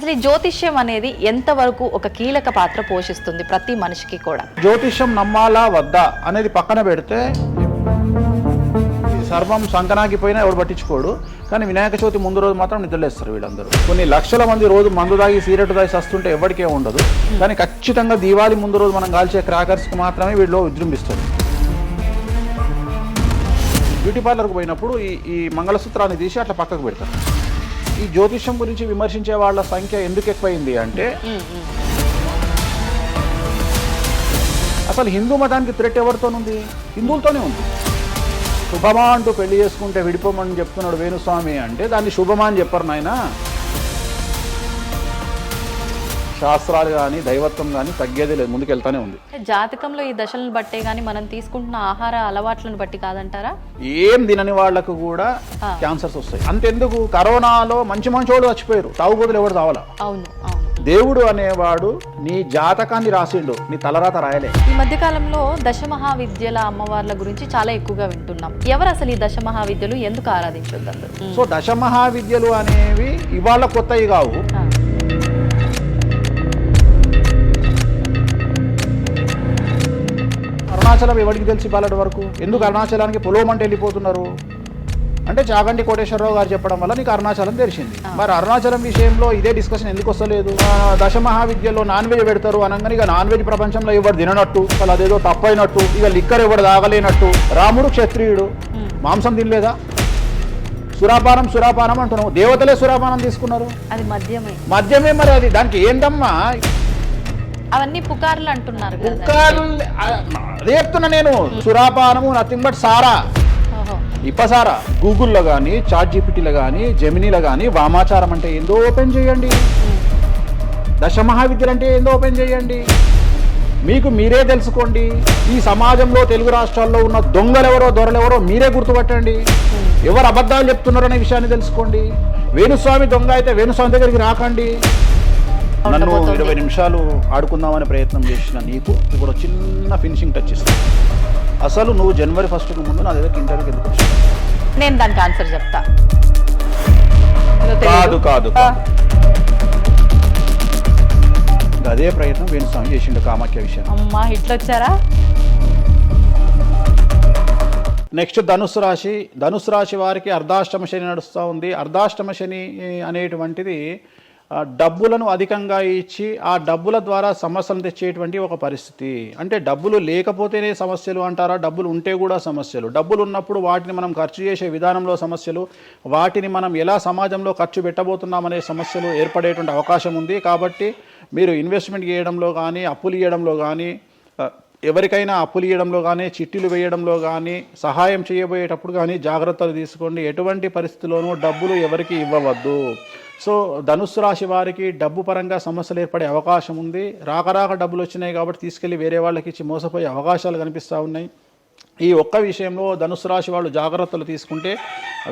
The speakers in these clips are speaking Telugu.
అసలు ఈ జ్యోతిష్యం అనేది ఎంతవరకు ఒక కీలక పాత్ర పోషిస్తుంది ప్రతి మనిషికి కూడా? జ్యోతిష్యం నమ్మాలా వద్దా అనేది పక్కన పెడితే సర్వం సంకనాకి పోయినా ఎవడు పట్టించుకోడు. కానీ వినాయక చవితి ముందు రోజు మాత్రం నిద్రలేస్తారు వీళ్ళందరూ. కొన్ని లక్షల మంది రోజు మందు తాగి సిగరెట్ తాగి వస్తుంటే ఎవరికే ఉండదు. కానీ ఖచ్చితంగా దీవాళి ముందు రోజు మనం కాల్చే క్రాకర్స్కి మాత్రమే వీళ్ళు విజృంభిస్తారు. బ్యూటీ పార్లర్కి పోయినప్పుడు ఈ ఈ మంగళసూత్రాన్ని తీసి అట్లా పక్కకు పెడతారు. ఈ జ్యోతిష్యం గురించి విమర్శించే వాళ్ళ సంఖ్య ఎందుకు ఎక్కువైంది అంటే అసలు హిందూ మతానికి థ్రెట్ ఎవరితోనుంది? హిందువులతోనే ఉంది. శుభమా అంటూ పెళ్ళి చేసుకుంటే విడిపోమని చెప్తున్నాడు వేణుస్వామి అంటే దాన్ని శుభమా అని చెప్పరు నాయనా. శాస్త్రాలు కానీ దైవత్వం కానీ తగ్గేదే లేదు. ముందుకెళ్తానే ఉంది. జాతకంలో ఈ దశలను బట్టే గానీ మనం తీసుకుంటున్న ఆహార అలవాట్లను బట్టి కాదంటారా? ఏం తినని వాళ్ళకు కూడా. క్యాన్సర్స్ వస్తాయి. అంతెందుకు? కరోనాలో మంచి మంచోడు చచ్చిపోయారు. తాగుబోతులు ఎవరు తావాలా? అవును అవును. దేవుడు అనేవాడు నీ జాతకాన్ని రాసిండు. నీ తలరాత రాయలే. ఈ మధ్య కాలంలో దశ మహావిద్యల అమ్మవార్ల గురించి చాలా ఎక్కువగా వింటున్నాం. ఎవరు అసలు ఈ దశ మహావిద్యలు ఎందుకు ఆరాధించొద్దు సో దశ మహావిద్యలు అనేవి ఇవాళ కొత్తవి కావు. అరుణాచలం ఎవరికి తెలిసి బాలటి వరకు? ఎందుకు అరుణాచలానికి పొలవమంటే వెళ్ళిపోతున్నారు? అంటే చాగంటి కోటేశ్వరరావు గారు చెప్పడం వల్ల నీకు అరుణాచలం తెలిసింది. మరి అరుణాచలం విషయంలో ఇదే డిస్కషన్ ఎందుకు వస్తలేదు? దశ మహావిద్యలో నాన్ వెజ్ పెడతారు అనగానే ఇక నాన్ వెజ్ ప్రపంచంలో ఎవరు తిననట్టు అసలు అదేదో తప్పైనట్టు ఇక లిక్కర్ ఎవరు తాగలేనట్టు. రాముడు క్షత్రియుడు. మాంసం తినలేదా? సురాపానం సురాపానం అంటున్నావు. దేవతలే సురాపానం తీసుకున్నారు. అది మద్యమే. మద్యమే మరి అది. దానికి ఏందమ్మా? అవన్నీ పుకార్లు అంటున్నారు కుక్కలు అదే చెప్తున్నా నేను. సురాపానము నథింగ్ బట్ సారా. ఇప్పసారా. గూగుల్లో కానీ చాట్ జీపీటీలో కానీ జెమినీలో కానీ వామాచారం అంటే ఏందో ఓపెన్ చేయండి. దశ మహావిద్యలు అంటే ఏందో ఓపెన్ చేయండి. మీకు మీరే తెలుసుకోండి. ఈ సమాజంలో తెలుగు రాష్ట్రాల్లో ఉన్న దొంగలెవరో దొరలెవరో మీరే గుర్తుపట్టండి. ఎవరు అబద్ధాలు చెప్తున్నారో అనే విషయాన్ని తెలుసుకోండి. వేణుస్వామి దొంగ అయితే వేణుస్వామి దగ్గరికి రాకండి. నన్ను. ఇరవై నిమిషాలు ఆడుకుందామనే ప్రయత్నం చేసిన నీకు ఇప్పుడు చిన్న ఫినిషింగ్ టచ్ ఇస్తాను అసలు నువ్వు జనవరి ఫస్ట్కి ముందు నా దగ్గర ఇంటర్వ్యూకి ఎందుకు? నేను దానికి ఆన్సర్ చెప్తా. కాదు కాదు అదే ప్రయత్నం వేణుస్వామి చేసిండు కామాఖ్య విషయం. అమ్మా ఇట్లొచ్చారా నెక్స్ట్ ధనుసు రాశి. ధనుసు రాశి వారికి అర్ధాష్టమ శని నడుస్తూ ఉంది. అర్ధాష్టమ శని అనేటువంటిది డబ్బులను అధికంగా ఇచ్చి ఆ డబ్బుల ద్వారా సమస్యలు తెచ్చేటువంటి ఒక పరిస్థితి. అంటే డబ్బులు లేకపోతేనే సమస్యలు అంటారా? డబ్బులు ఉంటే కూడా సమస్యలు. డబ్బులు ఉన్నప్పుడు వాటిని మనం ఖర్చు చేసే విధానంలో సమస్యలు వాటిని మనం ఎలా సమాజంలో ఖర్చు పెట్టబోతున్నామనే సమస్యలు ఏర్పడేటువంటి అవకాశం ఉంది. కాబట్టి మీరు ఇన్వెస్ట్మెంట్ చేయడంలో కానీ అప్పులు ఇవ్వడంలో కానీ ఎవరికైనా అప్పులు ఇవ్వడంలో కానీ చిట్టీలు వేయడంలో కానీ సహాయం చేయబోయేటప్పుడు కానీ జాగ్రత్తలు తీసుకోండి. ఎటువంటి పరిస్థితిలోనూ డబ్బులు ఎవరికి ఇవ్వవద్దు. సో ధనుస్సు రాశి వారికి డబ్బు పరంగా సమస్యలు ఏర్పడే అవకాశం ఉంది. రాక రాక డబ్బులు వచ్చినాయి కాబట్టి తీసుకెళ్ళి వేరే వాళ్ళకి ఇచ్చి మోసపోయే అవకాశాలు కనిపిస్తూ ఉన్నాయి. ఈ ఒక్క విషయంలో ధనుసు రాశి వాళ్ళు జాగ్రత్తలు తీసుకుంటే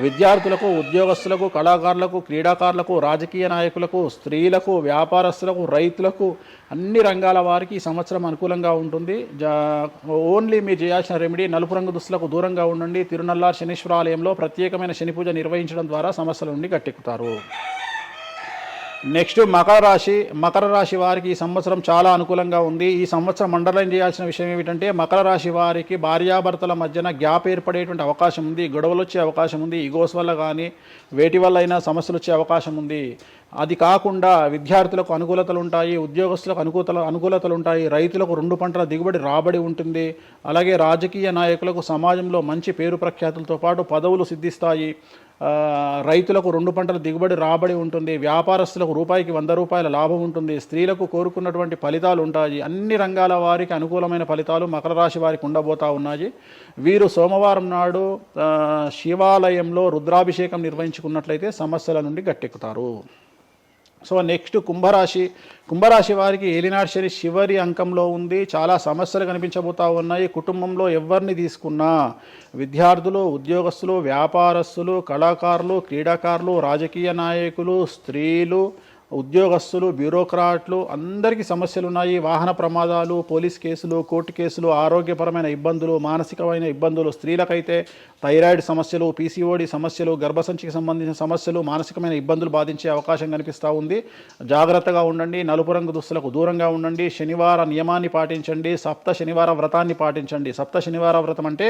విద్యార్థులకు ఉద్యోగస్తులకు కళాకారులకు క్రీడాకారులకు రాజకీయ నాయకులకు స్త్రీలకు వ్యాపారస్తులకు రైతులకు అన్ని రంగాల వారికి ఈ సంవత్సరం అనుకూలంగా ఉంటుంది. జా ఓన్లీ మీరు చేయాల్సిన రెమెడీ నలుపు రంగు దుస్తులకు దూరంగా ఉండండి. తిరునల్లార్ శనీశ్వరాలయంలో ప్రత్యేకమైన శని పూజ నిర్వహించడం ద్వారా సమస్యల నుండి గట్టెక్కుతారు. నెక్స్ట్ మకర రాశి మకర రాశి వారికి ఈ సంవత్సరం చాలా అనుకూలంగా ఉంది. ఈ సంవత్సరం అండర్లైన్ చేయాల్సిన విషయం ఏమిటంటే మకర రాశి వారికి భార్యాభర్తల మధ్యన గ్యాప్ ఏర్పడేటువంటి అవకాశం ఉంది. గొడవలు వచ్చే అవకాశం ఉంది. ఈగోస్ వల్ల కానీ వేటి వల్ల అయినా సమస్యలు వచ్చే అవకాశం ఉంది. అది కాకుండా విద్యార్థులకు అనుకూలతలు ఉంటాయి ఉద్యోగస్తులకు అనుకూలతలు అనుకూలతలు ఉంటాయి రైతులకు రెండు పంటల దిగుబడి రాబడి ఉంటుంది. అలాగే రాజకీయ నాయకులకు సమాజంలో మంచి పేరు ప్రఖ్యాతులతో పాటు పదవులు సిద్ధిస్తాయి. రైతులకు రెండు పంటల దిగుబడి రాబడి ఉంటుంది. వ్యాపారస్తులకు రూపాయికి వంద రూపాయల లాభం ఉంటుంది. స్త్రీలకు కోరుకున్నటువంటి ఫలితాలు ఉంటాయి అన్ని రంగాల వారికి అనుకూలమైన ఫలితాలు మకర రాశి వారికి ఉండబోతా ఉన్నాయి. వీరు సోమవారం నాడు శివాలయంలో రుద్రాభిషేకం నిర్వహించుకున్నట్లయితే సమస్యల నుండి గట్టెక్కుతారు. సో నెక్స్ట్ కుంభరాశి. కుంభరాశి వారికి ఏలినాడు శని చివరి అంకంలో ఉంది. చాలా సమస్యలు కనిపించబోతా ఉన్నాయి. కుటుంబంలో ఎవరిని తీసుకున్నా? విద్యార్థులు ఉద్యోగస్తులు వ్యాపారస్తులు కళాకారులు క్రీడాకారులు రాజకీయ నాయకులు స్త్రీలు ఉద్యోగస్తులు బ్యూరోక్రాట్లు అందరికీ సమస్యలు ఉన్నాయి వాహన ప్రమాదాలు పోలీస్ కేసులు కోర్టు కేసులు ఆరోగ్యపరమైన ఇబ్బందులు మానసికమైన ఇబ్బందులు స్త్రీలకైతే థైరాయిడ్ సమస్యలు పీసీఓడి సమస్యలు గర్భసంచికి సంబంధించిన సమస్యలు మానసికమైన ఇబ్బందులు బాధించే అవకాశం కనిపిస్తూ ఉంది. జాగ్రత్తగా ఉండండి. నలుపు రంగు దుస్తులకు దూరంగా ఉండండి. శనివార నియమాన్ని పాటించండి. సప్త శనివార వ్రతాన్ని పాటించండి. సప్త శనివార వ్రతం అంటే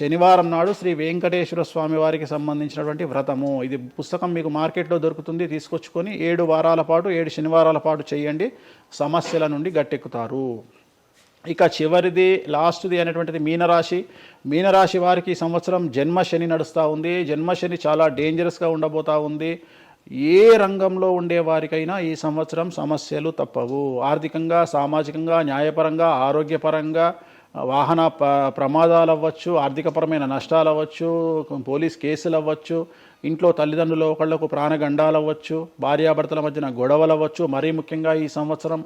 శనివారం నాడు శ్రీ వెంకటేశ్వర స్వామి వారికి సంబంధించినటువంటి వ్రతము. ఇది పుస్తకం మీకు మార్కెట్లో దొరుకుతుంది. తీసుకొచ్చుకొని ఏడు వారాలు పాటు ఏడు శనివారాల పాటు చేయండి. సమస్యల నుండి గట్టెక్కుతారు. ఇక చివరిది లాస్ట్ది అనేటువంటిది మీనరాశి. మీనరాశి వారికి ఈ సంవత్సరం జన్మ శని నడుస్తూ ఉంది. జన్మ శని చాలా డేంజరస్గా ఉండబోతా ఉంది. ఏ రంగంలో ఉండే వారికైనా ఈ సంవత్సరం సమస్యలు తప్పవు. ఆర్థికంగా సామాజికంగా న్యాయపరంగా ఆరోగ్యపరంగా వాహన ప ప్రమాదాలు అవ్వచ్చు ఆర్థికపరమైన నష్టాలు అవ్వచ్చు పోలీస్ కేసులు అవ్వచ్చు ఇంట్లో తల్లిదండ్రులు ఒకళ్ళకు ప్రాణగండాలు అవ్వచ్చు భార్యాభర్తల మధ్యన గొడవలు అవ్వచ్చు మరీ ముఖ్యంగా ఈ సంవత్సరం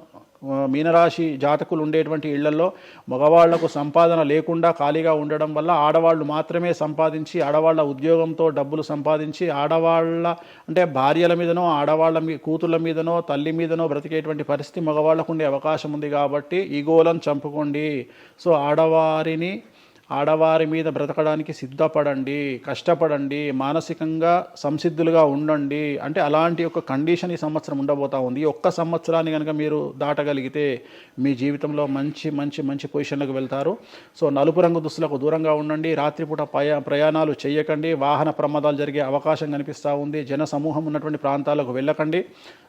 మీనరాశి జాతకులు ఉండేటువంటి ఇళ్ళలో మగవాళ్ళకు సంపాదన లేకుండా ఖాళీగా ఉండడం వల్ల ఆడవాళ్ళు మాత్రమే సంపాదించి ఆడవాళ్ళ ఉద్యోగంతో డబ్బులు సంపాదించి ఆడవాళ్ళ అంటే భార్యల మీదనో ఆడవాళ్ళ మీ కూతుళ్ళ మీదనో తల్లి మీదనో బ్రతికేటువంటి పరిస్థితి మగవాళ్ళకు ఉండే అవకాశం ఉంది కాబట్టి ఈగోలను చంపుకోండి. సో ఆడవారిని ఆడవారి మీద బ్రతకడానికి సిద్ధపడండి కష్టపడండి మానసికంగా సంసిద్ధులుగా ఉండండి. అంటే అలాంటి ఒక కండిషన్ ఈ సంవత్సరం ఉండబోతా ఉంది. ఈ ఒక్క సంవత్సరాన్ని కనుక మీరు దాటగలిగితే మీ జీవితంలో మంచి మంచి మంచి పొజిషన్లకు వెళ్తారు. సో నలుపు రంగు దుస్తులకు దూరంగా ఉండండి. రాత్రిపూట ప్రయా ప్రయాణాలు చేయకండి. వాహన ప్రమాదాలు జరిగే అవకాశం కనిపిస్తూ ఉంది. జన సమూహం ఉన్నటువంటి ప్రాంతాలకు వెళ్ళకండి.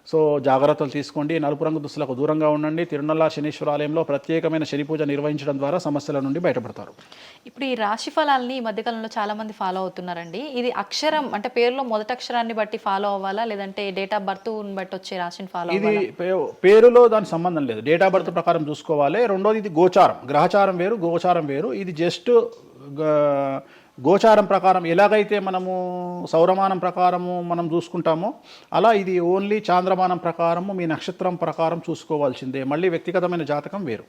సో జాగ్రత్తలు తీసుకోండి. నలుపు రంగు దుస్తులకు దూరంగా ఉండండి. తిరునల్లా శనీశ్వర ఆలయంలో ప్రత్యేకమైన శని పూజ నిర్వహించడం ద్వారా సమస్యల నుండి బయటపడతారు. ఇప్పుడు ఈ రాశి ఫలాల్ని ఈ మధ్యకాలంలో చాలా మంది ఫాలో అవుతున్నారండి. ఇది అక్షరం అంటే పేరులో మొదటి అక్షరాన్ని బట్టి ఫాలో అవ్వాలా? లేదంటే డేట్ ఆఫ్ బర్త్ బట్టి వచ్చే రాశిని ఫాలో ఇది పేరులో దాని సంబంధం లేదు. డేట్ ఆఫ్ బర్త్ ప్రకారం చూసుకోవాలి. రెండోది ఇది గోచారం. గ్రహచారం వేరు గోచారం వేరు. ఇది జస్ట్ గోచారం ప్రకారం ఎలాగైతే మనము సౌరమానం ప్రకారము మనం చూసుకుంటామో అలా ఇది ఓన్లీ చాంద్రమానం ప్రకారము మీ నక్షత్రం ప్రకారం చూసుకోవాల్సిందే. మళ్ళీ వ్యక్తిగతమైన జాతకం వేరు.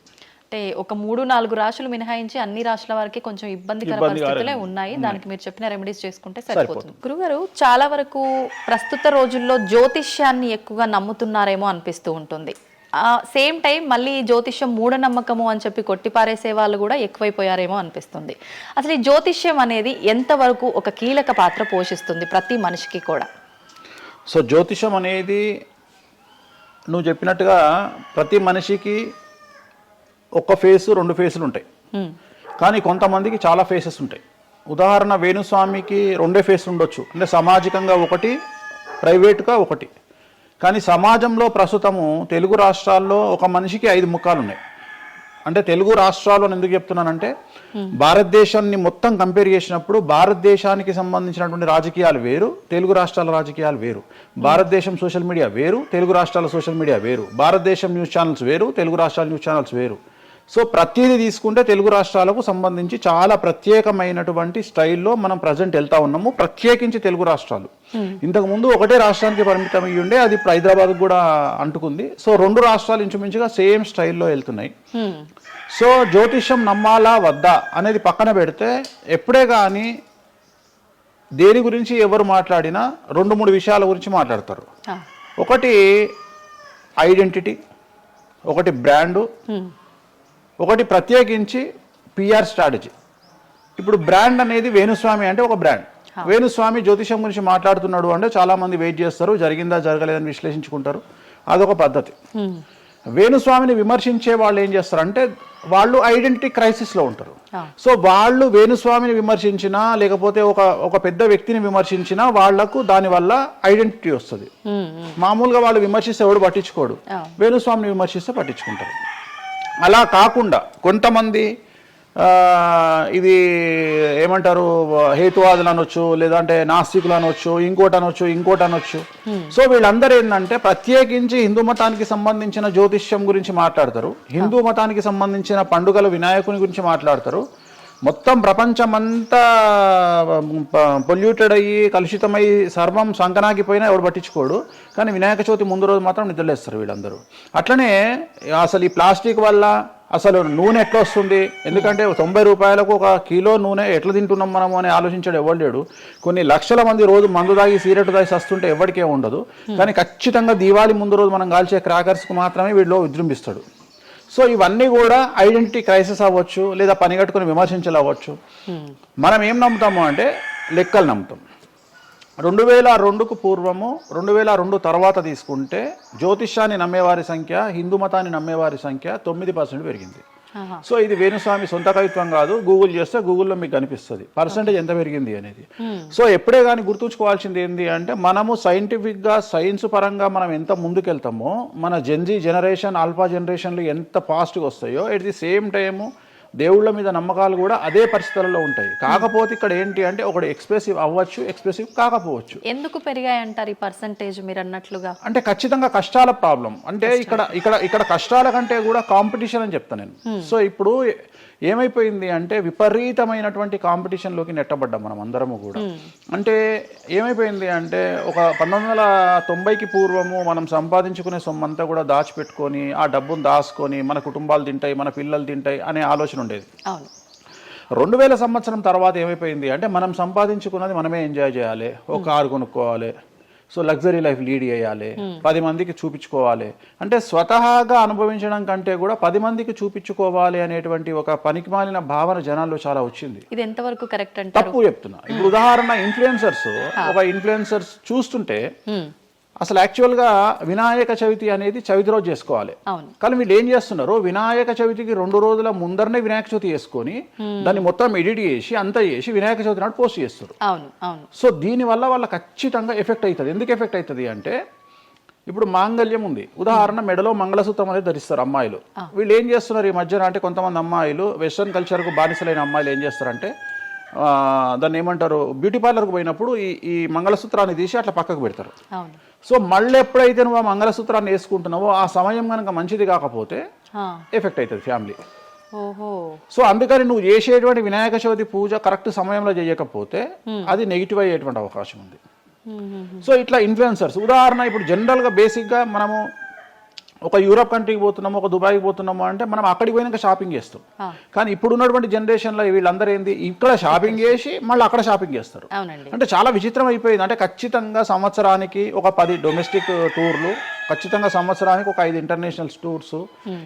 అంటే ఒక మూడు నాలుగు రాశులు మినహాయించి అన్ని రాశుల వారికి కొంచెం ఇబ్బందికర పరిస్థితులే ఉన్నాయి. దానికి మీరు చెప్పిన రెమెడీస్ చేసుకుంటే సరిపోతుంది. గురుగారు చాలా వరకు ప్రస్తుత రోజుల్లో జ్యోతిష్యాన్ని ఎక్కువగా నమ్ముతున్నారేమో అనిపిస్తూ ఉంటుంది. సేమ్ టైం మళ్ళీ జ్యోతిష్యం మూఢనమ్మకము అని చెప్పి కొట్టిపారేసే వాళ్ళు కూడా ఎక్కువైపోయారేమో అనిపిస్తుంది. అసలు ఈ జ్యోతిష్యం అనేది ఎంతవరకు ఒక కీలక పాత్ర పోషిస్తుంది ప్రతి మనిషికి కూడా? సో జ్యోతిషం అనేది నువ్వు చెప్పినట్టుగా ప్రతి మనిషికి ఒక ఫేసు రెండు ఫేసులు ఉంటాయి. కానీ కొంతమందికి చాలా ఫేసెస్ ఉంటాయి. ఉదాహరణ వేణుస్వామికి రెండే ఫేస్ ఉండొచ్చు. అంటే సామాజికంగా ఒకటి ప్రైవేట్గా ఒకటి. కానీ సమాజంలో ప్రస్తుతము తెలుగు రాష్ట్రాల్లో ఒక మనిషికి ఐదు ముఖాలు ఉన్నాయి అంటే తెలుగు రాష్ట్రాలు అని ఎందుకు చెప్తున్నానంటే భారతదేశాన్ని మొత్తం కంపేర్ చేసినప్పుడు భారతదేశానికి సంబంధించినటువంటి రాజకీయాలు వేరు తెలుగు రాష్ట్రాల రాజకీయాలు వేరు. భారతదేశం సోషల్ మీడియా వేరు తెలుగు రాష్ట్రాల సోషల్ మీడియా వేరు. భారతదేశం న్యూస్ ఛానల్స్ వేరు తెలుగు రాష్ట్రాల న్యూస్ ఛానల్స్ వేరు. సో ప్రతిదీ తీసుకుంటే తెలుగు రాష్ట్రాలకు సంబంధించి చాలా ప్రత్యేకమైనటువంటి స్టైల్లో మనం ప్రజెంట్ వెళ్తా ఉన్నాము ప్రత్యేకించి తెలుగు రాష్ట్రాలు ఇంతకు ముందు ఒకటే రాష్ట్రానికి పరిమితం అయ్యి ఉండే అది ఇప్పుడు హైదరాబాద్ కూడా అంటుకుంది సో రెండు రాష్ట్రాలు ఇంచుమించుగా సేమ్ స్టైల్లో వెళ్తున్నాయి హ్మ్. సో జ్యోతిషం నమ్మాలా వద్దా అనేది పక్కన పెడితే ఎప్పుడే కానీ దేని గురించి ఎవరు మాట్లాడినా రెండు మూడు విషయాల గురించి మాట్లాడతారు. ఒకటి ఐడెంటిటీ ఒకటి బ్రాండు హ్మ్. ఒకటి ప్రత్యేకించి పిఆర్ స్ట్రాటజీ ఇప్పుడు బ్రాండ్ అనేది వేణుస్వామి అంటే ఒక బ్రాండ్ వేణుస్వామి జ్యోతిషం గురించి మాట్లాడుతున్నాడు అంటే చాలా మంది వెయిట్ చేస్తారు జరిగిందా జరగలేదని విశ్లేషించుకుంటారు. అదొక పద్ధతి. వేణుస్వామిని విమర్శించే వాళ్ళు ఏం చేస్తారంటే వాళ్ళు ఐడెంటిటీ క్రైసిస్లో ఉంటారు. సో వాళ్ళు వేణుస్వామిని విమర్శించినా లేకపోతే ఒక ఒక పెద్ద వ్యక్తిని విమర్శించినా వాళ్ళకు దానివల్ల ఐడెంటిటీ వస్తుంది. మామూలుగా వాళ్ళు విమర్శిస్తే ఎవడు పట్టించుకోడు. వేణుస్వామిని విమర్శిస్తే పట్టించుకుంటారు. అలా కాకుండా కొంతమంది ఆ, ఇది ఏమంటారు హేతువాదులు అనొచ్చు లేదంటే నాస్తికులు అనొచ్చు ఇంకోటి అనొచ్చు ఇంకోటి అనొచ్చు. సో వీళ్ళందరూ ఏంటంటే ప్రత్యేకించి హిందూ మతానికి సంబంధించిన జ్యోతిష్యం గురించి మాట్లాడతారు. హిందూ మతానికి సంబంధించిన పండుగల వినాయకుని గురించి మాట్లాడతారు. మొత్తం ప్రపంచమంతా పొల్యూటెడ్ అయ్యి కలుషితమై సర్వం సంకనాగిపోయినా ఎవడు పట్టించుకోడు. కానీ వినాయక చవితి ముందు రోజు మాత్రం నిద్రలేస్తారు వీళ్ళందరూ. అట్లనే అసలు ఈ ప్లాస్టిక్ వల్ల అసలు నూనె ఎట్లా వస్తుంది? ఎందుకంటే తొంభై రూపాయలకు ఒక కిలో నూనె ఎట్లా తింటున్నాం మనము అని ఆలోచించాడు ఎవరు లేడు. కొన్ని లక్షల మంది రోజు మందు తాగి సిగరెట్ తాగి వస్తుంటే ఎవరికే ఉండదు. కానీ ఖచ్చితంగా దీవాళి ముందు రోజు మనం కాల్చే క్రాకర్స్కి మాత్రమే వీడిలో విజృంభిస్తాడు. సో ఇవన్నీ కూడా ఐడెంటిటీ క్రైసిస్ అవ్వచ్చు లేదా పని కట్టుకుని విమర్శించాలి అవ్వచ్చు మనం ఏం నమ్ముతాము అంటే లెక్కలు నమ్ముతాం. రెండు వేల రెండుకు పూర్వము రెండు వేల రెండు తర్వాత తీసుకుంటే జ్యోతిష్యాన్ని నమ్మేవారి సంఖ్య హిందూ మతాన్ని నమ్మేవారి సంఖ్య తొమ్మిది పర్సెంట్ పెరిగింది. సో ఇది వేణుస్వామి సొంత కవిత్వం కాదు. గూగుల్ చేస్తే గూగుల్లో మీకు కనిపిస్తుంది. పర్సంటేజ్ ఎంత పెరిగింది అనేది. సో ఎప్పుడే కానీ గుర్తుంచుకోవాల్సింది ఏంటి అంటే మనము సైంటిఫిక్గా సైన్స్ పరంగా మనం ఎంత ముందుకెళ్తామో మన జెన్జీ జనరేషన్ ఆల్ఫా జనరేషన్లు ఎంత ఫాస్ట్గా వస్తాయో ఎట్ ది సేమ్ టైము దేవుళ్ళ మీద నమ్మకాలు కూడా అదే పరిస్థితులలో ఉంటాయి. కాకపోతే ఇక్కడ ఏంటి అంటే ఒకటి ఎక్స్ప్రెసివ్ అవ్వచ్చు ఎక్స్ప్రెసివ్ కాకపోవచ్చు. ఎందుకు పెరిగాయి అంటారు ఈ పర్సంటేజ్ మీరు అన్నట్లుగా? అంటే ఖచ్చితంగా కష్టాల ప్రాబ్లం అంటే ఇక్కడ ఇక్కడ ఇక్కడ కష్టాల కంటే కూడా కాంపిటీషన్ అని చెప్తాను నేను. సో ఇప్పుడు ఏమైపోయింది అంటే విపరీతమైనటువంటి కాంపిటీషన్లోకి నెట్టబడ్డాం మనం అందరము కూడా. అంటే ఏమైపోయింది అంటే ఒక పంతొమ్మిది వందల తొంభైకి పూర్వము మనం సంపాదించుకునే సొమ్మంతా కూడా దాచిపెట్టుకొని ఆ డబ్బును దాచుకొని మన కుటుంబాలు తింటాయి మన పిల్లలు తింటాయి అనే ఆలోచన ఉండేది అవును. రెండు వేల సంవత్సరం తర్వాత ఏమైపోయింది అంటే మనం సంపాదించుకున్నది మనమే ఎంజాయ్ చేయాలి ఒక కారు కొనుక్కోవాలి సో లగ్జరీ లైఫ్ లీడ్ చేయాలి పది మందికి చూపించుకోవాలి. అంటే స్వతహాగా అనుభవించడం కంటే కూడా పది మందికి చూపించుకోవాలి అనేటువంటి ఒక పనికిమాలిన భావన జనాల్లో చాలా వచ్చింది. ఇది ఎంతవరకు కరెక్ట్ అంటారు? తప్పు చెప్తున్నా. ఇప్పుడు ఉదాహరణ ఇన్ఫ్లుయెన్సర్స్ ఒక ఇన్ఫ్లుయెన్సర్స్ చూస్తుంటే. అసలు యాక్చువల్గా వినాయక చవితి అనేది చవితి రోజు చేసుకోవాలి. కానీ వీళ్ళు ఏం చేస్తున్నారు వినాయక చవితికి రెండు రోజుల ముందరనే వినాయక చవితి చేసుకొని దాన్ని మొత్తం ఎడిట్ చేసి అంతా చేసి వినాయక చవితి నాడు పోస్ట్ చేస్తారు. సో దీనివల్ల వాళ్ళ ఖచ్చితంగా ఎఫెక్ట్ అవుతుంది ఎందుకు ఎఫెక్ట్ అవుతుంది అంటే ఇప్పుడు మాంగళ్యం ఉంది. ఉదాహరణ మెడలో మంగళసూత్రం అనేది ధరిస్తారు అమ్మాయిలు. వీళ్ళు ఏం చేస్తున్నారు ఈ మధ్యన అంటే కొంతమంది అమ్మాయిలు వెస్ట్రన్ కల్చర్కు బానిసలైన అమ్మాయిలు ఏం చేస్తారంటే దాన్ని ఏమంటారు బ్యూటీ పార్లర్కి పోయినప్పుడు ఈ ఈ మంగళసూత్రాన్ని తీసి అట్లా పక్కకు పెడతారు. సో మళ్ళీ ఎప్పుడైతే నువ్వు ఆ మంగళసూత్రాన్ని వేసుకుంటున్నావో ఆ సమయం కనుక మంచిది కాకపోతే. ఎఫెక్ట్ అవుతుంది ఫ్యామిలీ సో అందుకని నువ్వు చేసేటువంటి వినాయక చవితి పూజ కరెక్ట్ సమయంలో చేయకపోతే అది నెగిటివ్ అయ్యేటువంటి అవకాశం ఉంది. సో ఇట్లా ఇన్ఫ్లుయెన్సర్స్ ఉదాహరణ ఇప్పుడు జనరల్గా బేసిక్గా మనము ఒక యూరోప్ కంట్రీకి పోతున్నాము ఒక దుబాయ్కి పోతున్నాము అంటే మనం అక్కడికి పోయినాక షాపింగ్ చేస్తాం. కానీ ఇప్పుడు ఉన్నటువంటి జనరేషన్లో వీళ్ళందరూ ఏంది? ఇక్కడ షాపింగ్ చేసి మళ్ళీ అక్కడ షాపింగ్ చేస్తారు. అంటే చాలా విచిత్రం అయిపోయింది. అంటే ఖచ్చితంగా సంవత్సరానికి ఒక పది డొమెస్టిక్ టూర్లు ఖచ్చితంగా సంవత్సరానికి ఒక ఐదు ఇంటర్నేషనల్ టూర్స్.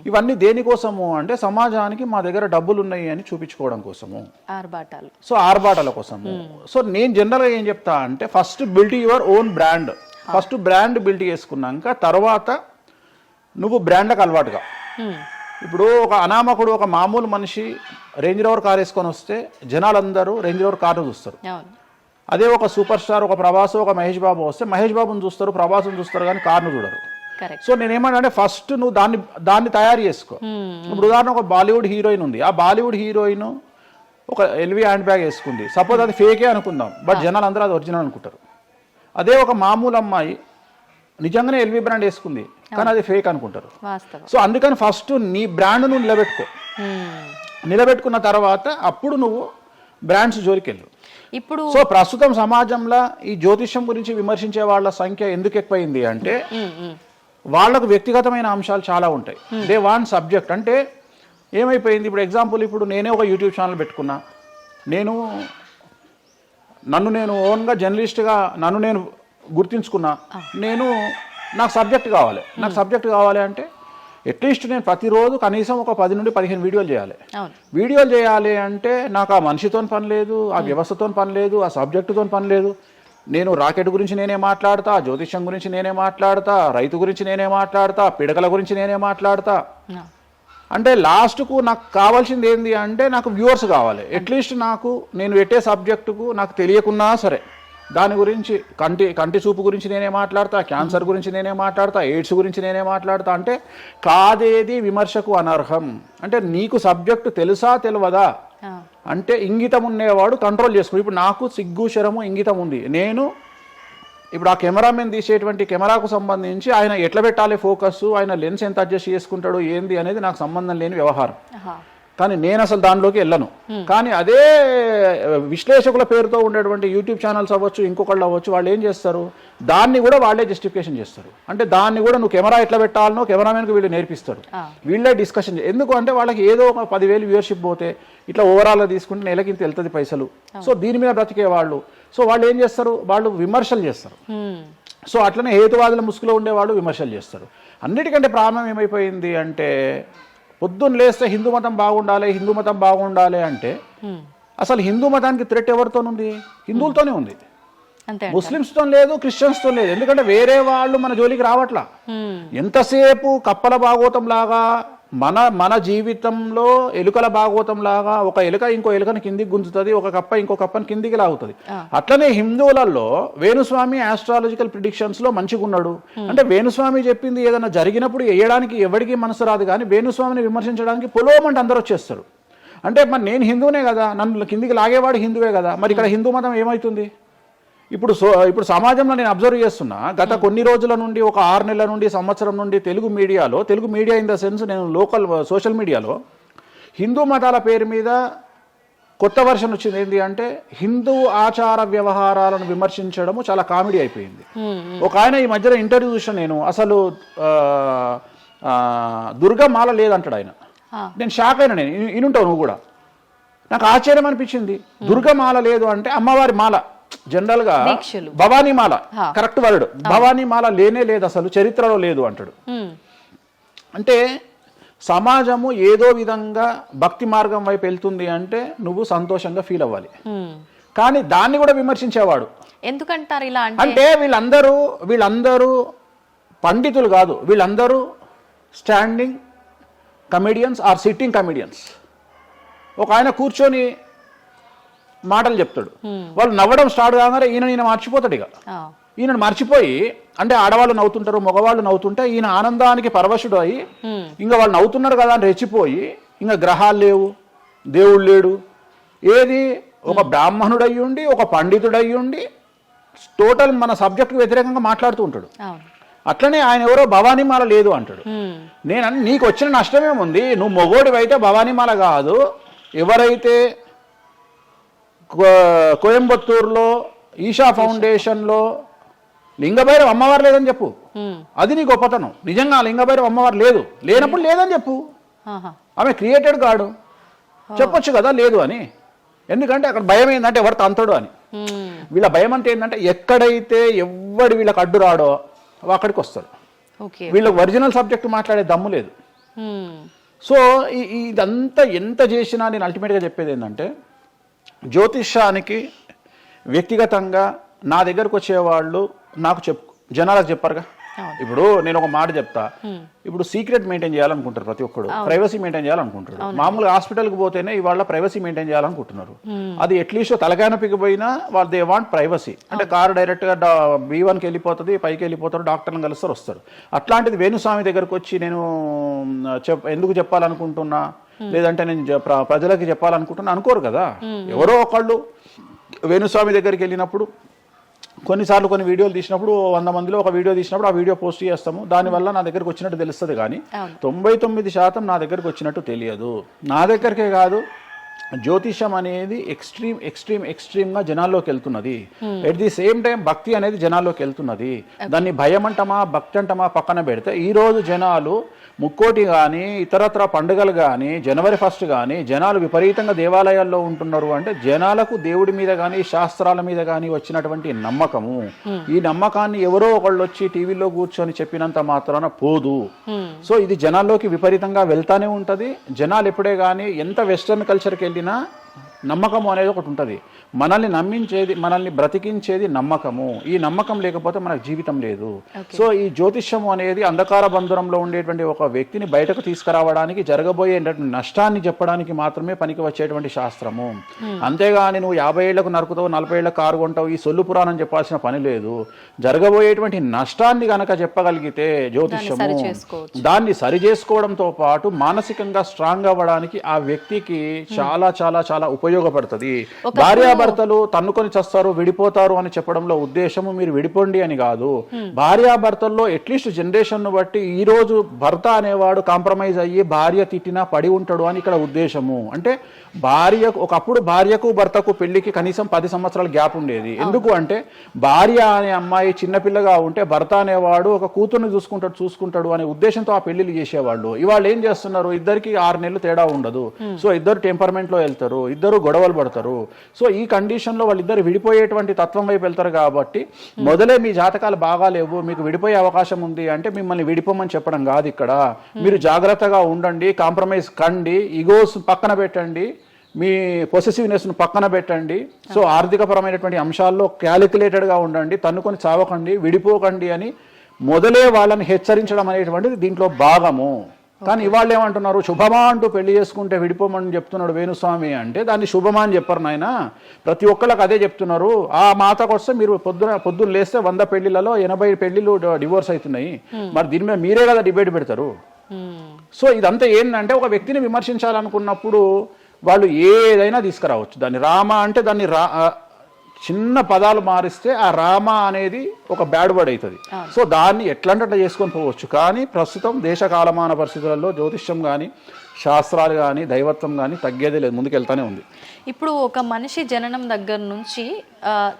ఇవన్నీ దేనికోసము అంటే సమాజానికి మా దగ్గర డబ్బులు ఉన్నాయి అని చూపించుకోవడం కోసము. ఆర్బాటాలు సో ఆర్బాటల కోసము. సో నేను జనరల్గా ఏం చెప్తా అంటే first build your own brand. First brand build చేసుకున్నాక తర్వాత నువ్వు బ్రాండ్కి అలవాటుగా. ఇప్పుడు ఒక అనామకుడు ఒక మామూలు మనిషి రేంజ్ రోవర్ కార్ వేసుకొని వస్తే జనాలందరూ రేంజ్ రోవర్ కార్ను చూస్తారు. అదే ఒక సూపర్ స్టార్ ఒక ప్రభాస్ ఒక మహేష్ బాబు వస్తే మహేష్ బాబుని చూస్తారు ప్రభాస్ని చూస్తారు కానీ కార్ను చూడరు. సో నేనేమంటే ఫస్ట్ నువ్వు దాన్ని దాన్ని తయారు చేసుకో. ఇప్పుడు ఉదాహరణ ఒక బాలీవుడ్ హీరోయిన్ ఉంది. ఆ బాలీవుడ్ హీరోయిన్ ఒక ఎల్వి హ్యాండ్ బ్యాగ్ వేసుకుంది. సపోజ్ అది ఫేకే అనుకుందాం బట్ జనాలు అందరూ అది ఒరిజినల్ అనుకుంటారు. అదే ఒక మామూలు అమ్మాయి నిజంగానే ఎల్వి బ్రాండ్ వేసుకుంది. కానీ అది ఫేక్ అనుకుంటారు. సో అందుకని ఫస్ట్ నీ బ్రాండ్ నువ్వు నిలబెట్టుకో. నిలబెట్టుకున్న తర్వాత అప్పుడు నువ్వు బ్రాండ్స్ జోలికి వెళ్ళు. ఇప్పుడు సో ప్రస్తుతం సమాజంలో ఈ జ్యోతిష్యం గురించి విమర్శించే వాళ్ళ సంఖ్య ఎందుకు ఎక్కువైంది అంటే. వాళ్ళకు వ్యక్తిగతమైన అంశాలు చాలా ఉంటాయి. దే వాంట్ సబ్జెక్ట్ అంటే ఏమైపోయింది? ఇప్పుడు ఎగ్జాంపుల్ ఇప్పుడు నేనే ఒక యూట్యూబ్ ఛానల్ పెట్టుకున్నా. నేను నన్ను నేను ఓన్గా జర్నలిస్ట్గా నన్ను నేను గుర్తించుకున్నా. నేను నాకు సబ్జెక్ట్ కావాలి. నాకు సబ్జెక్ట్ కావాలి అంటే అట్లీస్ట్ నేను ప్రతిరోజు కనీసం ఒక పది నుండి పదిహేను వీడియోలు చేయాలి. వీడియోలు చేయాలి అంటే నాకు ఆ మనిషితో పని లేదు ఆ వ్యవస్థతో పని లేదు ఆ సబ్జెక్టుతో పని లేదు. నేను రాకెట్ గురించి నేనే మాట్లాడతా జ్యోతిష్యం గురించి నేనే మాట్లాడతా రైతు గురించి నేనే మాట్లాడతా పిడకల గురించి నేనే మాట్లాడతా. అంటే లాస్ట్కు నాకు కావాల్సింది ఏంది అంటే నాకు వ్యూవర్స్ కావాలి. అట్లీస్ట్ నాకు నేను పెట్టే సబ్జెక్టుకు నాకు తెలియకున్నా సరే. దాని గురించి కంటి కంటి చూపు గురించి నేనే మాట్లాడతా క్యాన్సర్ గురించి నేనే మాట్లాడతా ఎయిడ్స్ గురించి నేనే మాట్లాడతా అంటే కాదేది విమర్శకు అనర్హం అంటే నీకు సబ్జెక్టు తెలుసా తెలియదా. అంటే ఇంగితం ఉండేవాడు కంట్రోల్ చేసుకో ఇప్పుడు నాకు సిగ్గు శరము ఇంగితం ఉంది నేను ఇప్పుడు ఆ కెమెరామెన్ తీసేటువంటి కెమెరాకు సంబంధించి ఆయన ఎట్లా పెట్టాలి ఫోకస్ ఆయన లెన్స్ ఎంత అడ్జస్ట్ చేసుకుంటాడు ఏంది అనేది నాకు సంబంధం లేని వ్యవహారం. కానీ నేను అసలు దానిలోకి వెళ్ళను. కానీ అదే విశ్లేషకుల పేరుతో ఉండేటువంటి యూట్యూబ్ ఛానల్స్ అవ్వచ్చు ఇంకొకళ్ళు అవ్వచ్చు వాళ్ళు ఏం చేస్తారు? దాన్ని కూడా వాళ్ళే జస్టిఫికేషన్ చేస్తారు. అంటే దాన్ని కూడా నువ్వు కెమెరా ఎట్లా పెట్టాలనో కెమెరామెన్కి వీళ్ళు నేర్పిస్తారు. వీళ్ళే డిస్కషన్ ఎందుకు అంటే వాళ్ళకి ఏదో ఒక పదివేలు వ్యూవర్షిప్ పోతే ఇట్లా ఓవరాల్గా తీసుకుంటే నెలకింత వెళ్తుంది పైసలు. సో దీని మీద బ్రతికే వాళ్ళు. సో వాళ్ళు ఏం చేస్తారు? వాళ్ళు విమర్శలు చేస్తారు. సో అట్లనే హేతువాదుల ముసుగులో ఉండేవాళ్ళు విమర్శలు చేస్తారు. అన్నిటికంటే ప్రాబ్లం ఏమైపోయింది అంటే పొద్దున్న లేస్తే హిందూ మతం బాగుండాలి హిందూ మతం బాగుండాలి అంటే. అసలు హిందూ మతానికి థ్రెట్ ఎవరితోనుంది హిందువులతోనే ఉంది. ముస్లిమ్స్తో లేదు క్రిస్టియన్స్తో లేదు ఎందుకంటే వేరే వాళ్ళు మన జోలికి రావట్లా. ఎంతసేపు కప్పల భాగవతం లాగా మన మన జీవితంలో ఎలుకల భాగవతం లాగా ఒక ఎలుక ఇంకో ఎలుకని కిందికి గుంజుతుంది ఒక కప్ప ఇంకో కప్పని కిందికి లాగుతుంది. అట్లనే హిందువులలో వేణుస్వామి ఆస్ట్రాలజికల్ ప్రిడిక్షన్స్లో మంచిగా ఉన్నాడు అంటే వేణుస్వామి చెప్పింది ఏదైనా జరిగినప్పుడు వేయడానికి ఎవరికి మనసు రాదు కానీ వేణుస్వామిని విమర్శించడానికి పొలోమంటే అందరూ వచ్చేస్తారు. అంటే మరి నేను హిందువునే కదా నన్ను కిందికి లాగేవాడు హిందువే కదా మరి ఇక్కడ హిందూ మతం ఏమవుతుంది ఇప్పుడు సో ఇప్పుడు సమాజంలో నేను అబ్జర్వ్ చేస్తున్నా గత కొన్ని రోజుల నుండి ఒక ఆరు నెలల నుండి సంవత్సరం నుండి తెలుగు మీడియాలో Telugu media in the sense నేను లోకల్ సోషల్ మీడియాలో హిందూ మతాల పేరు మీద కొత్త వర్షన్ వచ్చింది. ఏంటి అంటే హిందూ ఆచార వ్యవహారాలను విమర్శించడము చాలా కామెడీ అయిపోయింది. హ్మ్. ఒక ఆయన ఈ మధ్యలో ఇంటర్వ్యూ చూసిన నేను అసలు దుర్గమాల లేదంటాడు ఆయన. నేను షాక్ అయినా నేను ఇనుంటావు నువ్వు కూడా. నాకు ఆశ్చర్యం అనిపించింది. దుర్గమాల లేదు అంటే అమ్మవారి మాల. జనరల్గా దీక్షలు. భవానీ మాల హా. కరెక్ట్ వర్డ్ భవానీ మాల లేనే లేదు అసలు చరిత్రలో లేదు అంటాడు. అంటే సమాజము ఏదో విధంగా భక్తి మార్గం వైపు వెళ్తుంది అంటే నువ్వు సంతోషంగా ఫీల్ అవ్వాలి. కానీ దాన్ని కూడా విమర్శించేవాడు ఎందుకంటారు ఇలా అంటే వీళ్ళందరూ వీళ్ళందరూ పండితులు కాదు వీళ్ళందరూ standing comedians or sitting comedians ఒక ఆయన కూర్చొని మాటలు చెప్తాడు. వాళ్ళు నవ్వడం స్టార్ట్ కాగానే ఈయన ఈయన మర్చిపోతాడు ఇక. ఈయన మర్చిపోయి అంటే ఆడవాళ్ళు నవ్వుతుంటారు మగవాళ్ళు నవ్వుతుంటే ఈయన ఆనందానికి పరవశుడు అయి. ఇంకా వాళ్ళు నవ్వుతున్నారు కదా అని రెచ్చిపోయి ఇంకా గ్రహాలు లేవు దేవుడు లేడు. ఏది? ఒక బ్రాహ్మణుడు అయ్యి ఉండి ఒక పండితుడు అయ్యి ఉండి టోటల్ మన సబ్జెక్టుకు వ్యతిరేకంగా మాట్లాడుతూ ఉంటాడు. అట్లనే ఆయన ఎవరో భవానీమాల లేదు అంటాడు. నేను నీకు వచ్చిన నష్టమేముంది? నువ్వు మొగోడివైతే భవానీమాల కాదు. ఎవరైతే కోయంబత్తూరులో ఈషా ఫౌండేషన్లో లింగభైరవ్ అమ్మవారు లేదని చెప్పు. అది నీ గొప్పతనం. నిజంగా లింగభైరవ్ అమ్మవారు లేదు. లేనప్పుడు లేదని చెప్పు. ఆమె క్రియేటెడ్ గాడు. చెప్పొచ్చు కదా లేదు అని. ఎందుకంటే అక్కడ భయం ఏంటంటే ఎవరు తంతడు అని. వీళ్ళ భయం అంటే ఏంటంటే ఎక్కడైతే ఎవ్వడు వీళ్ళకి అడ్డు రాడో అక్కడికి వస్తారు వీళ్ళకి ఒరిజినల్ సబ్జెక్ట్ మాట్లాడే దమ్ము లేదు. సో ఇదంతా ఎంత చేసినా నేను అల్టిమేట్గా చెప్పేది ఏంటంటే జ్యోతిష్యానికి వ్యక్తిగతంగా నా దగ్గరకు వచ్చేవాళ్ళు నాకు చెప్ జనాలకు చెప్పారుగా. ఇప్పుడు నేను ఒక మాట చెప్తా. ఇప్పుడు సీక్రెట్ మెయింటైన్ చేయాలనుకుంటారు ప్రతి ఒక్కడు. ప్రైవసీ మెయింటైన్ చేయాలనుకుంటారు. మామూలుగా హాస్పిటల్కి పోతేనే ఇవాళ ప్రైవసీ మెయింటైన్ చేయాలనుకుంటున్నారు. అది అట్లీస్ట్ తలకానపికి పోయినా వాళ్ళు దే వాంట్ ప్రైవసీ. అంటే కారు డైరెక్ట్గా బీ వన్కి వెళ్ళిపోతుంది పైకి వెళ్ళిపోతారు డాక్టర్ని కలుస్తారు వస్తారు. అట్లాంటిది వేణుస్వామి దగ్గరకు వచ్చి నేను చెప్ ఎందుకు చెప్పాలనుకుంటున్నా? లేదంటే నేను ప్రజలకి చెప్పాలనుకుంటున్నా అనుకోరు కదా. ఎవరో ఒకళ్ళు వేణుస్వామి దగ్గరికి వెళ్ళినప్పుడు కొన్నిసార్లు కొన్ని వీడియోలు తీసినప్పుడు వంద మందిలో ఒక వీడియో తీసినప్పుడు ఆ వీడియో పోస్ట్ చేస్తాము. దానివల్ల నా దగ్గరకు వచ్చినట్టు తెలుస్తుంది కానీ. తొంభై తొమ్మిది శాతం నా దగ్గరకు వచ్చినట్టు తెలియదు. నా దగ్గరకే కాదు జ్యోతిషం అనేది ఎక్స్ట్రీమ్ ఎక్స్ట్రీమ్ ఎక్స్ట్రీమ్గా జనాల్లోకి వెళ్తున్నది. ఎట్ ది సేమ్ టైం భక్తి అనేది జనాల్లోకి వెళ్తున్నది. దాన్ని భయం అంటమా భక్తి అంటమా పక్కన పెడితే ఈ రోజు జనాలు ముక్కోటి కానీ ఇతరత్ర పండుగలు కానీ జనవరి ఫస్ట్ కానీ జనాలు విపరీతంగా దేవాలయాల్లో ఉంటున్నారు అంటే జనాలకు దేవుడి మీద కానీ శాస్త్రాల మీద కానీ వచ్చినటువంటి నమ్మకము. ఈ నమ్మకాన్ని ఎవరో ఒకళ్ళు వచ్చి టీవీలో కూర్చొని చెప్పినంత మాత్రాన పోదు. సో ఇది జనాల్లోకి విపరీతంగా వెళ్తానే ఉంటది. జనాలు ఎప్పుడే కానీ ఎంత వెస్టర్న్ కల్చర్కి వెళ్ళినా నమ్మకము అనేది ఒకటి ఉంటుంది. మనల్ని నమ్మించేది మనల్ని బ్రతికించేది నమ్మకము. ఈ నమ్మకం లేకపోతే మనకు జీవితం లేదు. సో ఈ జ్యోతిష్యము అనేది అంధకార బంధురంలో ఉండేటువంటి ఒక వ్యక్తిని బయటకు తీసుకురావడానికి జరగబోయే నష్టాన్ని చెప్పడానికి మాత్రమే పనికి వచ్చేటువంటి శాస్త్రము. అంతేగాని నువ్వు యాభై ఏళ్ళకు నరుకుతావు నలభై ఏళ్ళకు కారు కొంటావు ఈ సొల్లు పురాణం చెప్పాల్సిన పని లేదు. జరగబోయేటువంటి నష్టాన్ని గనక చెప్పగలిగితే జ్యోతిష్యము. దాన్ని సరి చేసుకోవడంతో పాటు మానసికంగా స్ట్రాంగ్ అవ్వడానికి ఆ వ్యక్తికి చాలా చాలా చాలా ఉపయోగ ఉపయోగపడుతుంది భార్యాభర్తలు తన్నుకొని చస్తారు విడిపోతారు అని చెప్పడంలో ఉద్దేశము మీరు విడిపోండి అని కాదు. భార్యాభర్తల్లో అట్లీస్ట్ జనరేషన్ బట్టి ఈ రోజు భర్త అనేవాడు కాంప్రమైజ్ అయ్యి భార్య తిట్టినా పడి ఉంటాడు అని ఇక్కడ ఉద్దేశము. అంటే భార్య ఒకప్పుడు భార్యకు భర్తకు పెళ్ళికి కనీసం పది సంవత్సరాల గ్యాప్ ఉండేది. ఎందుకు అంటే భార్య అనే అమ్మాయి చిన్నపిల్లగా ఉంటే భర్త అనేవాడు ఒక కూతుర్ని చూసుకుంటాడు చూసుకుంటాడు అనే ఉద్దేశంతో ఆ పెళ్ళిళ్ళు చేసేవాళ్ళు. ఇవాళ ఏం చేస్తున్నారు? ఇద్దరికి ఆరు నెలలు తేడా ఉండదు. సో ఇద్దరు టెంపర్మెంట్లో వెళ్తారు ఇద్దరు గొడవలు పడతారు. సో ఈ కండిషన్లో వాళ్ళిద్దరు విడిపోయేటువంటి తత్వం వైపు వెళ్తారు కాబట్టి మొదలే మీ జాతకాలు బాగాలేవు మీకు విడిపోయే అవకాశం ఉంది అంటే మిమ్మల్ని విడిపోమని చెప్పడం కాదు ఇక్కడ. మీరు జాగ్రత్తగా ఉండండి కాంప్రమైజ్ కండి ఇగోస్ పక్కన పెట్టండి. మీ పొసెసివ్నెస్ను పక్కన పెట్టండి. సో ఆర్థికపరమైనటువంటి అంశాల్లో క్యాలిక్యులేటెడ్గా ఉండండి తన్నుకొని చావకండి విడిపోకండి అని మొదలే వాళ్ళని హెచ్చరించడం అనేటువంటిది దీంట్లో భాగము. కానీ ఇవాళ ఏమంటున్నారు? శుభమా అంటూ పెళ్ళి చేసుకుంటే విడిపోమని చెప్తున్నాడు వేణుస్వామి అంటే దాన్ని శుభమా అని చెప్పరు నాయన. ప్రతి ఒక్కళ్ళకి అదే చెప్తున్నారు. ఆ మాతకు వస్తే మీరు పొద్దున పొద్దున్న లేస్తే వంద పెళ్ళిళ్ళలో ఎనభై పెళ్ళిళ్ళు డివోర్స్ అవుతున్నాయి మరి దీని మీద మీరే కదా డిబేట్ పెడతారు. సో ఇదంతా ఏంటంటే ఒక వ్యక్తిని విమర్శించాలనుకున్నప్పుడు వాళ్ళు ఏదైనా తీసుకురావచ్చు. దాన్ని రామ అంటే దాన్ని రా చిన్న పదాలు మారిస్తే ఆ రామ అనేది ఒక బ్యాడ్ వర్డ్ అవుతుంది. సో దాన్ని ఎట్లంటే అట్లా చేసుకొని పోవచ్చు. కానీ ప్రస్తుతం దేశ కాలమాన పరిస్థితులలో జ్యోతిష్యం కానీ శాస్త్రాలు కానీ దైవత్వం కానీ తగ్గేదే లేదు. ముందుకెళ్తానే ఉంది. ఇప్పుడు ఒక మనిషి జననం దగ్గర నుంచి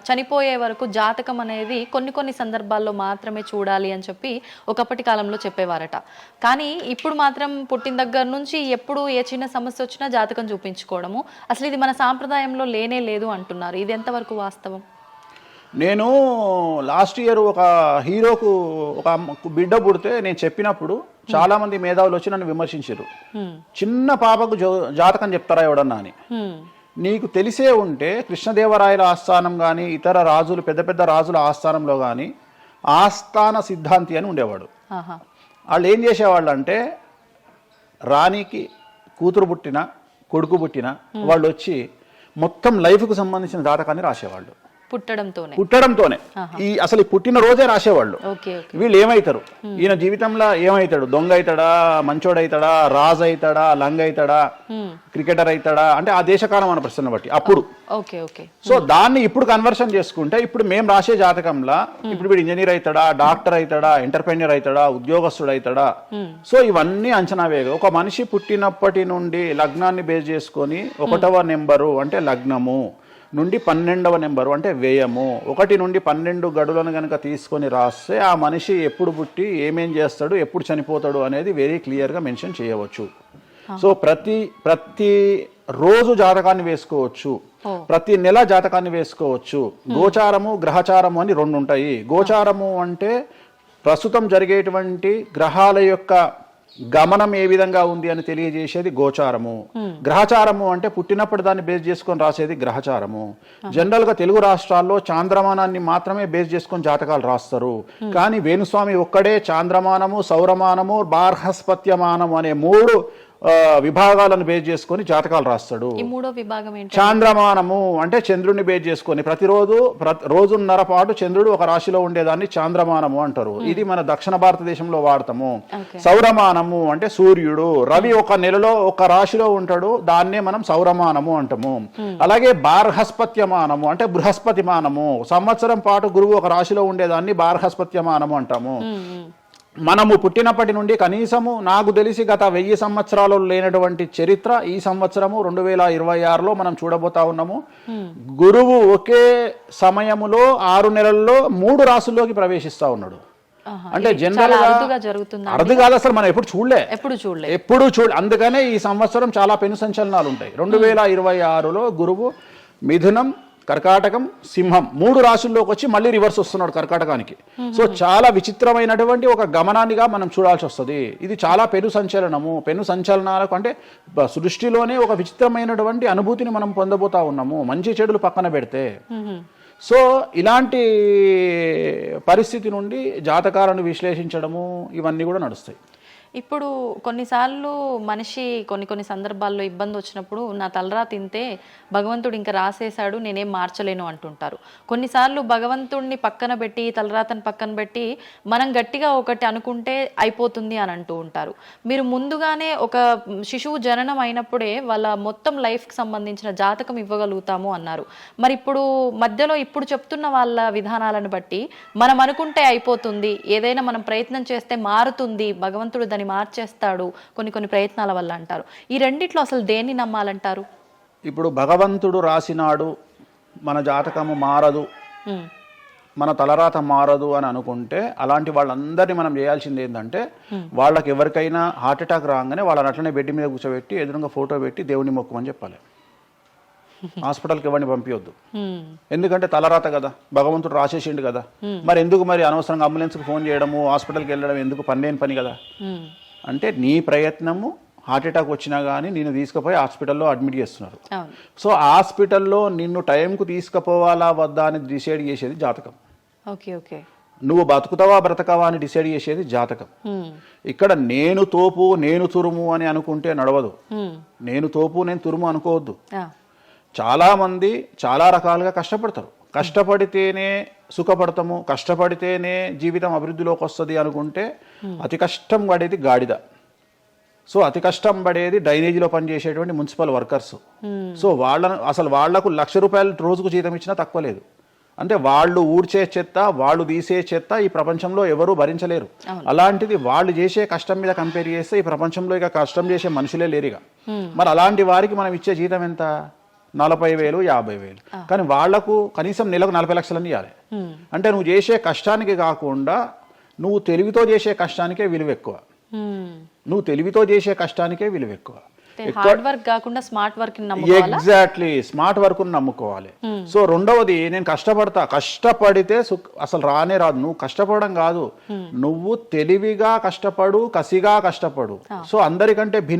చనిపోయే వరకు జాతకం అనేది కొన్ని కొన్ని సందర్భాల్లో మాత్రమే చూడాలి అని చెప్పి ఒకప్పటి కాలంలో చెప్పేవారట. కానీ ఇప్పుడు మాత్రం పుట్టిన దగ్గర నుంచి ఎప్పుడు ఏ చిన్న సమస్య వచ్చినా జాతకం చూపించుకోవడము. అసలు ఇది మన సాంప్రదాయంలో లేనే లేదు అంటున్నారు. ఇది ఎంతవరకు వాస్తవం? నేను లాస్ట్ ఇయర్ ఒక హీరోకు ఒక బిడ్డ పుడితే నేను చెప్పినప్పుడు చాలా మంది మేధావులు వచ్చి నన్ను విమర్శించారు. చిన్న పాపకు జాతకం చెప్తారా ఎవడన్నా అని. నీకు తెలిసే ఉంటే కృష్ణదేవరాయల ఆస్థానం కానీ ఇతర రాజులు పెద్ద పెద్ద రాజుల ఆస్థానంలో కానీ ఆస్థాన సిద్ధాంతి అని ఉండేవాడు. వాళ్ళు ఏం చేసేవాళ్ళు అంటే రాణికి కూతురు పుట్టిన కొడుకు పుట్టిన వాళ్ళు వచ్చి మొత్తం లైఫ్కు సంబంధించిన జాతకాన్ని రాసేవాళ్ళు. పుట్టడంతోనే. పుట్టడంతోనే. ఈ అసలు ఈ పుట్టిన రోజే రాసేవాళ్ళు వీళ్ళు ఏమవుతారు ఈయన జీవితంలో ఏమవుతాడు దొంగ అవుతాడా? మంచోడు అవుతాడా? రాజు అవుతాడా? లంగ అవుతాడా. క్రికెటర్ అవుతాడా? అంటే ఆ దేశకాలం మన ప్రశ్న బట్టి అప్పుడు. సో దాన్ని ఇప్పుడు కన్వర్షన్ చేసుకుంటే ఇప్పుడు మేము రాసే జాతకంలో ఇప్పుడు వీడు ఇంజనీర్ అవుతాడా? డాక్టర్ అవుతాడా? ఎంటర్ప్రెన్యూర్ అవుతాడా? ఉద్యోగస్తుడు అవుతాడా? సో ఇవన్నీ అంచనా వేగ ఒక మనిషి పుట్టినప్పటి నుండి లగ్నాన్ని బేస్ చేసుకొని ఒకటవ నెంబరు అంటే లగ్నము. నుండి పన్నెండవ నెంబరు అంటే వ్యయము. ఒకటి నుండి పన్నెండు గడులను కనుక తీసుకొని రాస్తే ఆ మనిషి ఎప్పుడు పుట్టి ఏమేం చేస్తాడు ఎప్పుడు చనిపోతాడు అనేది వెరీ క్లియర్గా మెన్షన్ చేయవచ్చు. సో ప్రతి ప్రతి రోజు జాతకాన్ని వేసుకోవచ్చు. ప్రతి నెల జాతకాన్ని వేసుకోవచ్చు. గోచారము గ్రహచారము అని రెండు ఉంటాయి గోచారము అంటే ప్రస్తుతం జరిగేటువంటి గ్రహాల యొక్క గమనం ఏ విధంగా ఉంది అని తెలియజేసేది గోచారము. గ్రహచారము అంటే పుట్టినప్పుడు దాన్ని బేస్ చేసుకొని రాసేది గ్రహచారము. జనరల్గా తెలుగు రాష్ట్రాల్లో చాంద్రమానాన్ని మాత్రమే బేస్ చేసుకొని జాతకాలు రాస్తారు. కానీ వేణుస్వామి ఒక్కడే చాంద్రమానము సౌరమానము బార్హస్పత్యమానము అనే మూడు విభాగాలను బేస్ చేసుకొని జాతకాలు రాస్తాడు. మూడో విభాగం చాంద్రమానము అంటే చంద్రుడిని బేస్ చేసుకొని ప్రతిరోజు ప్రతి రోజున్నర పాటు చంద్రుడు ఒక రాశిలో ఉండేదాన్ని చాంద్రమానము అంటారు. ఇది మన దక్షిణ భారతదేశంలో వాడతాము. సౌరమానము అంటే సూర్యుడు. రవి ఒక నెలలో ఒక రాశిలో ఉంటాడు. దాన్నే మనం సౌరమానము అంటాము. అలాగే బార్హస్పత్యమానము అంటే బృహస్పతిమానము. సంవత్సరం పాటు గురువు ఒక రాశిలో ఉండేదాన్ని బార్హస్పత్యమానము అంటాము. మనము పుట్టినప్పటి నుండి కనీసము నాకు తెలిసి గత వెయ్యి సంవత్సరాలు లేనటువంటి చరిత్ర ఈ సంవత్సరము రెండు వేల ఇరవై ఆరులో మనం చూడబోతా ఉన్నాము. గురువు ఒకే సమయములో ఆరు నెలల్లో మూడు రాసుల్లోకి ప్రవేశిస్తా ఉన్నాడు. అంటే జనరల్ అర్థం కాదు అసలు మనం ఎప్పుడు చూడలే. ఎప్పుడు చూడలే. ఎప్పుడు చూడ అందుకనే ఈ సంవత్సరం చాలా పెను సంచలనాలు ఉంటాయి రెండు వేల ఇరవై ఆరులో గురువు మిథునం కర్కాటకం సింహం మూడు రాశుల్లోకి వచ్చి మళ్ళీ రివర్స్ వస్తున్నాడు కర్కాటకానికి. సో చాలా విచిత్రమైనటువంటి ఒక గమనాన్నిగా మనం చూడాల్సి వస్తుంది. ఇది చాలా పెను సంచలనము. పెను సంచలనాలకు అంటే సృష్టిలోనే ఒక విచిత్రమైనటువంటి అనుభూతిని మనం పొందబోతా ఉన్నాము. మంచి చెడులు పక్కన పెడితే. సో ఇలాంటి పరిస్థితి నుండి జాతకాలను విశ్లేషించడము ఇవన్నీ కూడా నడుస్తాయి. ఇప్పుడు కొన్నిసార్లు మనిషి కొన్ని కొన్ని సందర్భాల్లో ఇబ్బంది వచ్చినప్పుడు నా తలరా తింటే భగవంతుడు ఇంకా రాసేశాడు నేనేం మార్చలేను అంటుంటారు. కొన్నిసార్లు భగవంతుడిని పక్కన పెట్టి తలరాతని పక్కన పెట్టి మనం గట్టిగా ఒకటి అనుకుంటే అయిపోతుంది అని అంటూ ఉంటారు. మీరు ముందుగానే ఒక శిశువు జననం అయినప్పుడే వాళ్ళ మొత్తం లైఫ్కి సంబంధించిన జాతకం ఇవ్వగలుగుతాము అన్నారు. మరి ఇప్పుడు మధ్యలో ఇప్పుడు చెప్తున్న వాళ్ళ విధానాలను బట్టి మనం అనుకుంటే అయిపోతుంది ఏదైనా మనం ప్రయత్నం చేస్తే మారుతుంది భగవంతుడు దాన్ని మార్చేస్తాడు కొన్ని కొన్ని ప్రయత్నాల వల్ల అంటారు. ఈ రెండిట్లో అసలు దేన్ని నమ్మాలంటారు? ఇప్పుడు భగవంతుడు రాసినాడు మన జాతకము మారదు మన తలరాత మారదు అని అనుకుంటే అలాంటి వాళ్ళందరినీ మనం చేయాల్సింది ఏంటంటే వాళ్ళకి ఎవరికైనా హార్ట్ అటాక్ రాగానే వాళ్ళని అట్లనే బెడ్ మీద కూర్చోబెట్టి ఎదురుగా ఫోటో పెట్టి దేవుని మొక్కమని చెప్పాలి. హాస్పిటల్కి ఎవరిని పంపించొద్దు ఎందుకంటే తలరాత కదా. భగవంతుడు రాసేసిండు కదా. మరి ఎందుకు మరి అనవసరంగా అంబులెన్స్కి ఫోన్ చేయడము హాస్పిటల్కి వెళ్ళడం ఎందుకు పని లేని పని కదా? అంటే నీ ప్రయత్నము హార్ట్ అటాక్ వచ్చినా కానీ నిన్ను తీసుకుపోయి హాస్పిటల్లో అడ్మిట్ చేస్తున్నారు. సో హాస్పిటల్లో నిన్ను టైంకు తీసుకుపోవాలా వద్దా అని డిసైడ్ చేసేది జాతకం. Okay okay. నువ్వు బతుకుతావా బ్రతకవా అని డిసైడ్ చేసేది జాతకం. ఇక్కడ నేను తోపు నేను తురుము అని అనుకుంటే నడవదు. నేను తోపు నేను తురుము అనుకోవద్దు. చాలామంది చాలా రకాలుగా కష్టపడతారు. కష్టపడితేనే సుఖపడతాము కష్టపడితేనే జీవితం అభివృద్ధిలోకి వస్తుంది అనుకుంటే అతి కష్టం పడేది గాడిద. సో అతి కష్టం పడేది డ్రైనేజీలో పనిచేసేటువంటి మున్సిపల్ వర్కర్స్. సో వాళ్ళను అసలు వాళ్ళకు లక్ష రూపాయలు రోజుకు జీతం ఇచ్చినా తక్కువ లేదు. అంటే వాళ్ళు ఊడ్చే చెత్త వాళ్ళు తీసే చెత్త ఈ ప్రపంచంలో ఎవరూ భరించలేరు. అలాంటిది వాళ్ళు చేసే కష్టం మీద కంపేర్ చేస్తే ఈ ప్రపంచంలో ఇక కష్టం చేసే మనుషులే లేరుగా మరి అలాంటి వారికి మనం ఇచ్చే జీతం ఎంత? నలభై వేలు యాభై వేలు. కానీ వాళ్ళకు కనీసం నెలకు నలభై లక్షలని ఇవ్వాలి. అంటే నువ్వు చేసే కష్టానికి కాకుండా నువ్వు తెలివితో చేసే కష్టానికే విలువ ఎక్కువ. నువ్వు తెలివితో చేసే కష్టానికే విలువ ఎక్కువ. అంటే హార్డ్ వర్క్ కాకుండా smart work exactly smart work నమ్ముకోవాలి. So రెండవది నేను కష్టపడతా. కష్టపడితే అసలు రానే రాదు. నువ్వు కష్టపడడం కాదు. నువ్వు తెలివిగా కష్టపడు కసిగా కష్టపడు. సో అందరికంటే భిన్న